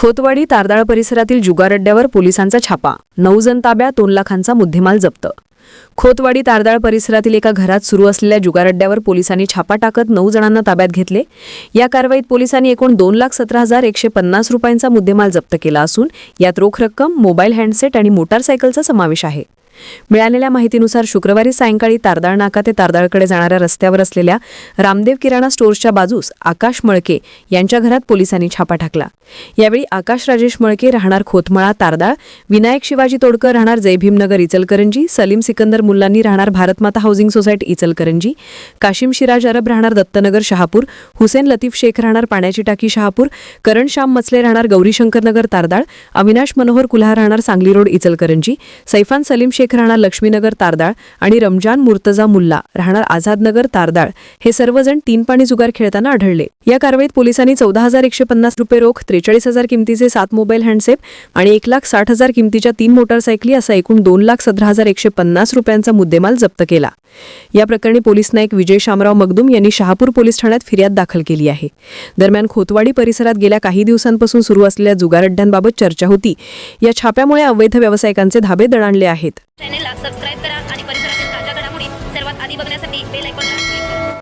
खोतवाडी तारदाळ परिसरातील जुगार अड्ड्यावर पोलिसांचा छापा. नऊ जण ताब्यात दोन लाखांचा मुद्देमाल जप्त. खोतवाडी तारदाळ परिसरातील एका घरात सुरू असलेल्या जुगार अड्ड्यावर पोलिसांनी छापा टाकत नऊ जणांना ताब्यात घेतले. या कारवाईत पोलिसांनी एकूण दोन लाख सतरा हजार एकशे पन्नास रुपयांचा मुद्देमाल जप्त केला असून यात रोख रक्कम मोबाईल हँडसेट आणि मोटारसायकलचा समावेश आहे. मिळालेल्या माहितीनुसार शुक्रवारी सायंकाळी तारदाळ नाका ते तारदाळकडे जाणाऱ्या रस्त्यावर असलेल्या रामदेव किराणा स्टोअर्सच्या बाजूस आकाश मळके यांच्या घरात पोलिसांनी छापा टाकला. यावेळी आकाश राजेश मळके राहणार खोतमळा तारदाळ विनायक शिवाजी तोडकर राहणार जयभीमनगर इचलकरंजी सलीम सिकंदर मुल्लांनी राहणार भारतमाता हाऊसिंग सोसायटी इचलकरंजी काशिम शिराज अरब राहणार दत्तनगर शहापूर हुसेन लतीफ शेख राहणार पाण्याची टाकी शहापूर करण श्याम मचले राहणार गौरीशंकर नगर तारदाळ अविनाश मनोहर कुल्हा राहणार सांगली रोड इचलकरंजी सैफान सलीम शेख राहणार लक्ष्मीनगर तारदाळ आणि रमजान मुर्तजा मुल्ला राहणार आझादनगर तारदाळ हे सर्वजण तीन पाणी जुगार खेळताना आढळले. या कारवाईत पोलिसांनी चौदा हजार एकशे पन्नास रुपये रोख त्रेचाळीस हजार किमतीचे सात मोबाईल हँडसेप आणि एक लाख साठ हजार किमतीच्या तीन मोटारसायकली असा एकूण दोन लाख सतरा हजार एकशे पन्नास रुपयांचा मुद्देमाल जप्त केला. या प्रकरणी पोलीस नाईक विजय शामराव मगदुम यांनी शहापूर पोलीस ठाण्यात फिर्याद दाखल केली आहे. दरम्यान खोतवाडी परिसरात गेल्या काही दिवसांपासून सुरू असलेल्या जुगार अड्ड्यांबाबत चर्चा होती. या छाप्यामुळे अवैध व्यावसायिकांचे धाबे दणाणले आहेत.